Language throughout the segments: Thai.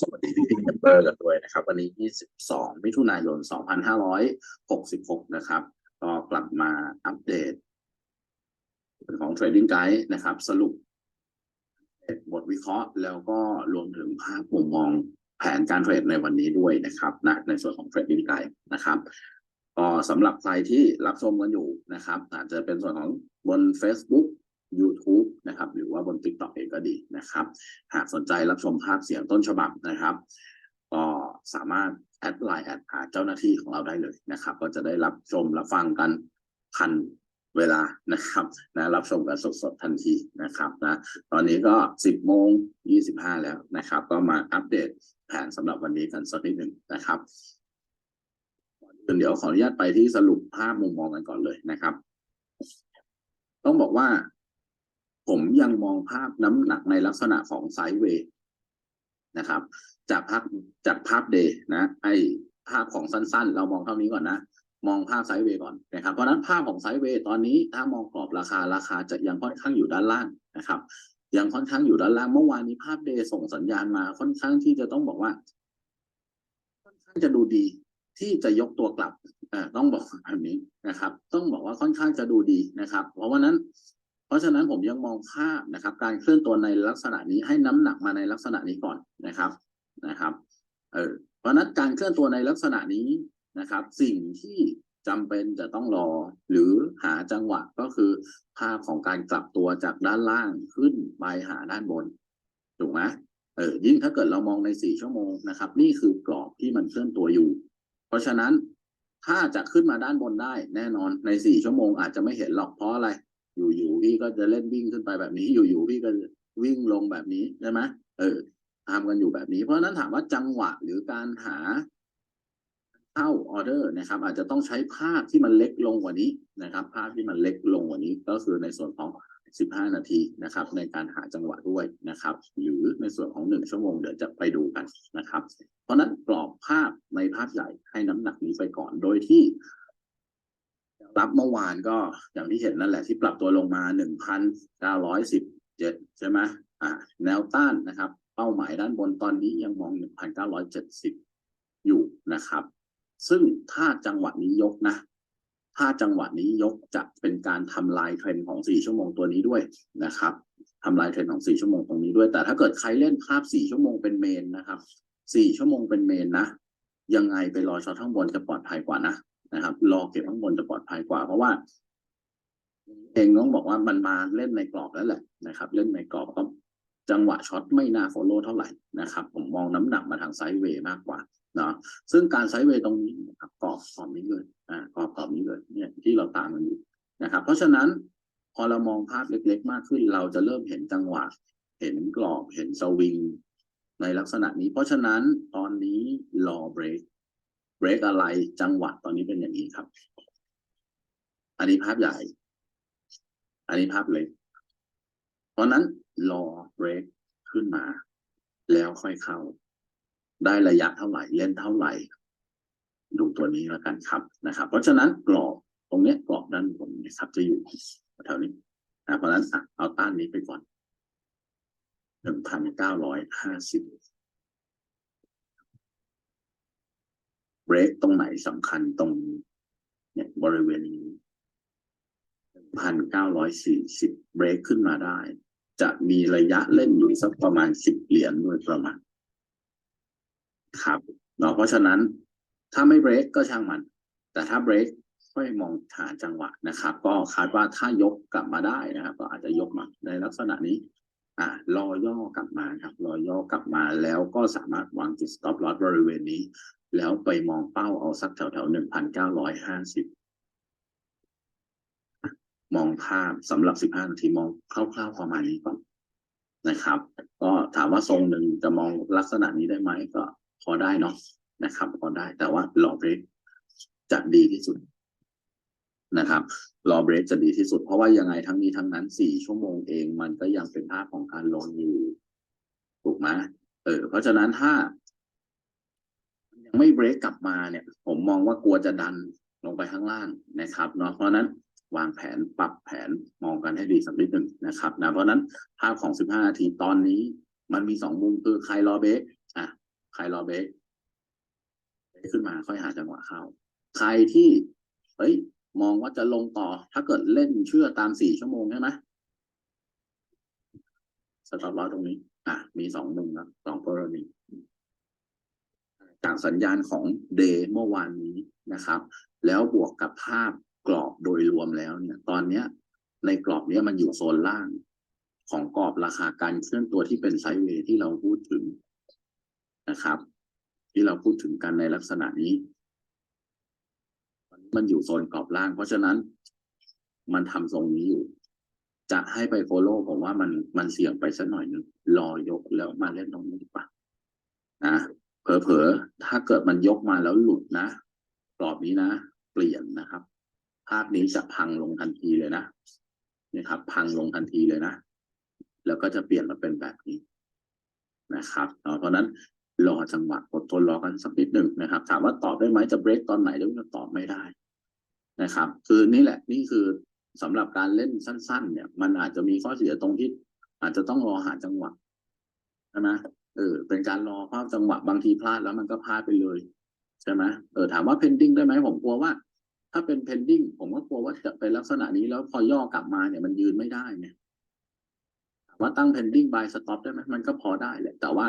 สวัสดีพี่พี่เมมเบอร์กันด้วยนะครับ วันนี้ 22 มิถุนายน 2566 นะครับ ก็กลับมาอัปเดตของ Trading Guide นะครับ สรุปบทวิเคราะห์แล้วก็รวมถึงภาพมุมมองแผนการเทรดในวันนี้ด้วยนะครับนะในส่วนของ Trading Guide นะครับก็สำหรับใครที่รับชมกันอยู่นะครับ อาจจะเป็นส่วนของบน Facebook YouTube นะครับ หรือว่าบน TikTok เองก็ดีนะครับ หากสนใจรับชมภาพเสียงต้นฉบับนะครับ ก็สามารถแอดไลน์แอดหาเจ้าหน้าที่ของเราได้เลยนะครับ ก็จะได้รับชมรับฟังกันทันเวลานะครับนะรับชมกันสดๆทันทีนะครับนะตอนนี้ก็ 10โมง25 แล้วนะครับ ก็มาอัปเดตแผนสำหรับวันนี้กันสักนิดหนึ่งนะครับเดี๋ยวขออนุญาตไปที่สรุปภาพมุมมองกันก่อนเลยนะครับ ต้องบอกว่า ผมยังมองภาพน้ำหนักในลักษณะของไซด์เวย์นะครับ จากภาพจากภาพเดย์นะไอภาพของสั้นๆ เรามองเท่านี้ก่อนนะ มองภาพไซด์เวย์ก่อนนะครับ เพราะนั้นภาพของไซด์เวย์ตอนนี้ถ้ามองกรอบราคาราคาจะยังค่อนข้างอยู่ด้านล่างนะครับ ยังค่อนข้างอยู่ด้านล่างเมื่อวานนี้ภาพเดย์ส่งสัญญาณมาค่อนข้างที่จะต้องบอกว่าค่อนข้างจะดูดีที่จะยกตัวกลับอ่าต้องบอกแบบนี้นะครับ ต้องบอกว่าค่อนข้างจะดูดีนะครับ เพราะว่านั้น เพราะฉะนั้นผมยังมองภาพนะครับ การเคลื่อนตัวในลักษณะนี้ให้น้ำหนักมาในลักษณะนี้ก่อนนะครับนะครับเออเพราะนั้นการเคลื่อนตัวในลักษณะนี้นะครับ สิ่งที่จำเป็นจะต้องรอ หรือหาจังหวะก็คือภาพของการกลับตัวจากด้านล่างขึ้นไปหาด้านบนถูกไหมเออยิ่งถ้าเกิดเรามองในสี่ชั่วโมงนะครับ นี่คือกรอบที่มันเคลื่อนตัวอยู่ เพราะฉะนั้นถ้าจะขึ้นมาด้านบนได้ แน่นอนในสี่ชั่วโมงอาจจะไม่เห็นหรอกเพราะอะไร อยู่ๆพี่ก็จะเล่นวิ่งขึ้นไปแบบนี้ อยู่ๆพี่ก็วิ่งลงแบบนี้ใช่ไหมเออทำกันอยู่แบบนี้ เพราะฉะนั้นถามว่าจังหวะหรือการหาเข้าออเดอร์นะครับ อาจจะต้องใช้ภาพที่มันเล็กลงกว่านี้นะครับ ภาพที่มันเล็กลงกว่านี้ ก็คือในส่วนของ 15 นาทีนะครับ ในการหาจังหวะด้วยนะครับ หรือในส่วนของหนึ่งชั่วโมงเดี๋ยวจะไปดูกันนะครับ เพราะฉะนั้นกรอบภาพในภาพใหญ่ให้น้ำหนักนี้ไปก่อนโดยที่ รับเมื่อวานก็อย่างที่เห็นนั่นแหละที่ปรับตัวลงมาหนึ่งพันเก้าร้อยสิบเจ็ดใช่ไหมอ่าแนวต้านนะครับ เป้าหมายด้านบนตอนนี้ยังมองหนึ่งพันเก้าร้อยเจ็ดสิบอยู่นะครับ ซึ่งถ้าจังหวะนี้ยกนะ ถ้าจังหวะนี้ยกจะเป็นการทำลายเทรนด์ของสี่ชั่วโมงตัวนี้ด้วยนะครับทำลายเทรนด์ของสี่ชั่วโมงตรงนี้ด้วย แต่ถ้าเกิดใครเล่นภาพสี่ชั่วโมงเป็นเมนนะครับสี่ชั่วโมงเป็นเมนนะยังไงไปรอช็อตข้างบนจะปลอดภัยกว่านะ นะครับ รอเก็บข้างบนจะปลอดภัยกว่า เพราะว่า เองต้องบอกว่ามันมาเล่นในกรอบแล้วแหละนะครับ เล่นในกรอบก็จังหวะช็อตไม่น่าโฟโล่เท่าไหร่นะครับ ผมมองน้ำหนักมาทางไซด์เวย์มากกว่าเนาะซึ่งการไซด์เวย์ตรงนี้นะครับกรอบกรอบนี้เลยอ่ากรอบกรอบนี้เลยเนี่ยที่เราตามมันอยู่นะครับ เพราะฉะนั้นพอเรามองภาพเล็ก ๆ มากขึ้น เราจะเริ่มเห็นจังหวะ เห็นกรอบเห็นสวิงในลักษณะนี้ เพราะฉะนั้นตอนนี้รอเบรก เบรกอะไรจังหวะตอนนี้เป็นอย่างนี้ครับ อันนี้ภาพใหญ่ อันนี้ภาพเล็ก เพราะนั้นรอเบรกขึ้นมา แล้วค่อยเข้า ได้ระยะเท่าไหร่เล่นเท่าไหร่ ดูตัวนี้แล้วกันครับนะครับ เพราะฉะนั้นกรอบตรงนี้กรอบด้านบนนะครับจะอยู่แถวนี้นะเพราะฉะนั้นเอาต้านนี้ไปก่อนหนึ่งพันเก้าร้อยห้าสิบ เบรกตรงไหนสำคัญตรงเนี่ยบริเวณนี้พันเก้าร้อยสี่สิบเบรกขึ้นมาได้ จะมีระยะเล่นอยู่สักประมาณสิบเหรียญโดยประมาณครับเนาะเพราะฉะนั้นถ้าไม่เบรกก็ช่างมัน แต่ถ้าเบรกค่อยมองหานจังหวะนะครับ ก็คาดว่าถ้ายกกลับมาได้นะครับ ก็อาจจะยกมาในลักษณะนี้ อ่ารอย่อกลับมาครับรอย่อกลับมาแล้วก็สามารถวางจุด stop loss บริเวณนี้ แล้วไปมองเป้าเอาสักแถวแถวหนึ่งพันเก้าร้อยห้าสิบมองภาพสำหรับสิบห้านาทีมองคร่าวๆประมาณนี้ก่อนนะครับ ก็ถามว่าทรงหนึ่งจะมองลักษณะนี้ได้ไหมก็พอได้เนาะนะครับ พอได้แต่ว่ารอเบรกจะดีที่สุด นะครับรอเบรกจะดีที่สุดเพราะว่ายังไงทั้งนี้ทั้งนั้นสี่ชั่วโมงเองมันก็ยังเป็นภาพของการลงอยู่ถูกไหมเออเพราะฉะนั้นถ้ายังไม่เบรกกลับมาเนี่ย ผมมองว่ากลัวจะดันลงไปข้างล่างนะครับเนาะเพราะนั้นวางแผนปรับแผนมองกันให้ดีสักนิดหนึ่งนะครับนะเพราะนั้นภาพของ 15 นาทีตอนนี้ มันมีสองมุมคือใครรอเบรกอะใครรอเบรกขึ้นมาค่อยหาจังหวะเข้า ใครที่เฮ้ย มองว่าจะลงต่อ ถ้าเกิดเล่นเชื่อตามสี่ชั่วโมงใช่ไหมสต็อปลอตรงนี้ อะ มีสองมุมนะสองกรณีจากสัญญาณของเดย์เมื่อวานนี้นะครับ แล้วบวกกับภาพกรอบโดยรวมแล้วเนี่ย ตอนเนี้ย ในกรอบเนี้ยมันอยู่โซนล่าง ของกรอบราคาการเคลื่อนตัวที่เป็นไซด์เวย์ที่เราพูดถึงนะครับ ที่เราพูดถึงกันในลักษณะนี้ มันอยู่โซนกรอบล่าง เพราะฉะนั้นมันทำทรงนี้อยู่ จะให้ไปโฟโล่ผมว่ามันมันเสี่ยงไปสักหน่อยนึงรอยกแล้วมาเล่นตรงนี้ดีกว่านะเผลอๆถ้าเกิดมันยกมาแล้วหลุดนะกรอบนี้นะเปลี่ยนนะครับ ภาพนี้จะพังลงทันทีเลยนะนี่ครับ พังลงทันทีเลยนะแล้วก็จะเปลี่ยนมาเป็นแบบนี้นะครับเพราะฉะนั้นรอจังหวะอดทนรอกันสักนิดหนึ่งนะครับ ถามว่าตอบได้ไหมจะเบรกตอนไหนเดี๋ยวตอบไม่ได้ นะครับ คือนี่แหละนี่คือสำหรับการเล่นสั้น ๆ เนี่ย มันอาจจะมีข้อเสียตรงที่ อาจจะต้องรอหาจังหวะใช่ไหมเออ เป็นการรอภาพจังหวะบางทีพลาดแล้วมันก็พลาดไปเลยใช่ไหมเออถามว่า pending ได้ไหมผมกลัวว่า ถ้าเป็น pending ผมก็กลัวว่าจะเป็นลักษณะนี้แล้วพอย่อกลับมาเนี่ยมันยืนไม่ได้เนี่ยถามว่าตั้ง pending by stop ได้ไหมมันก็พอได้แหละแต่ว่า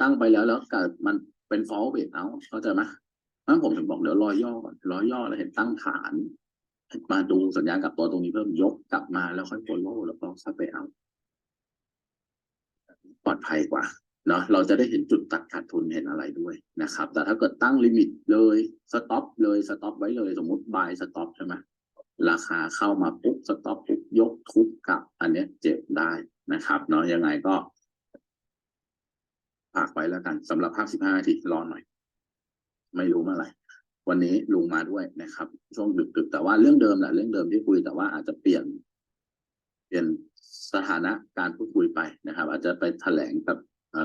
ตั้งไปแล้วแล้วเกิดมันเป็น fall weight out เข้าใจไหม นั้นผมถึงบอกเดี๋ยวรอย่อก่อนรอย่อแล้วเห็นตั้งฐานมาดูสัญญาณกับตัวตรงนี้เพิ่มยกกลับมาแล้วค่อย follow แล้วก็ซัดไปเอา ปลอดภัยกว่าเนาะเราจะได้เห็นจุดตัดขาดทุนเห็นอะไรด้วยนะครับ แต่ถ้าเกิดตั้งลิมิตเลยสต็อปเลยสต็อปไว้เลยสมมติบายสต็อปใช่ไหมราคาเข้ามาปุ๊บสต็อปปุ๊บยกทุบกลับ อันเนี้ยเจ็บได้นะครับ เนาะยังไงก็ฝากไว้แล้วกันสำหรับภาพ15นาทีรอหน่อย ไม่รู้เมื่อไหร่วันนี้ลุงมาด้วยนะครับ ช่วงดึกๆแต่ว่าเรื่องเดิมแหละเรื่องเดิมที่คุยแต่ว่าอาจจะเปลี่ยน เปลี่ยนสถานะการพูดคุยไปนะครับ อาจจะไปแถลงกับเ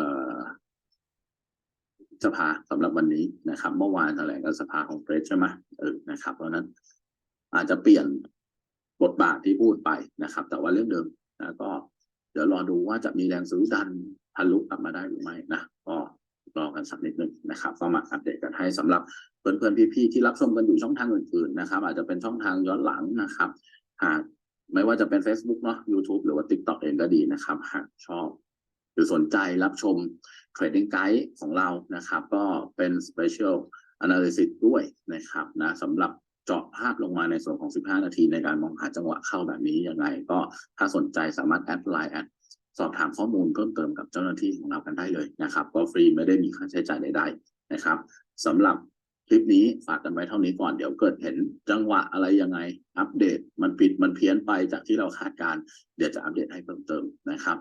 สภาสำหรับวันนี้นะครับ เมื่อวานแถลงกับสภาของเฟรชใช่ไหมเออนะครับ เพราะฉะนั้น อาจจะเปลี่ยนบทบาทที่พูดไปนะครับ แต่ว่าเรื่องเดิมนะก็ เดี๋ยวรอดูว่าจะมีแรงซื้อดันทะลุกลับมาได้หรือไม่นะก็ รอกันสักนิดหนึ่งนะครับก็มาอัปเดตกันให้สำหรับเพื่อนๆพี่ๆที่รับชมกันอยู่ช่องทางอื่นๆนะครับ อาจจะเป็นช่องทางย้อนหลังนะครับ หากไม่ว่าจะเป็น Facebook เนาะ YouTube หรือว่า TikTok เองก็ดีนะครับ หากชอบ หรือสนใจรับชม Trading Guide ของเรานะครับ ก็เป็น Special Analysis ด้วยนะครับนะสำหรับเจาะภาพลงมาในส่วนของ 15 นาทีในการมองหาจังหวะเข้าแบบนี้ยังไง ก็ถ้าสนใจสามารถแอดไลน์แอด สอบถามข้อมูลเพิ่มเติมกับเจ้าหน้าที่ของเรากันได้เลยนะครับ ก็ฟรีไม่ได้มีค่าใช้จ่ายใดๆนะครับสำหรับคลิปนี้ฝากกันไว้เท่านี้ก่อนเดี๋ยวเกิดเห็นจังหวะอะไรยังไง อัปเดตมันผิดมันเพี้ยนไปจากที่เราคาดการ เดี๋ยวจะอัปเดตให้เพิ่มเติมนะครับ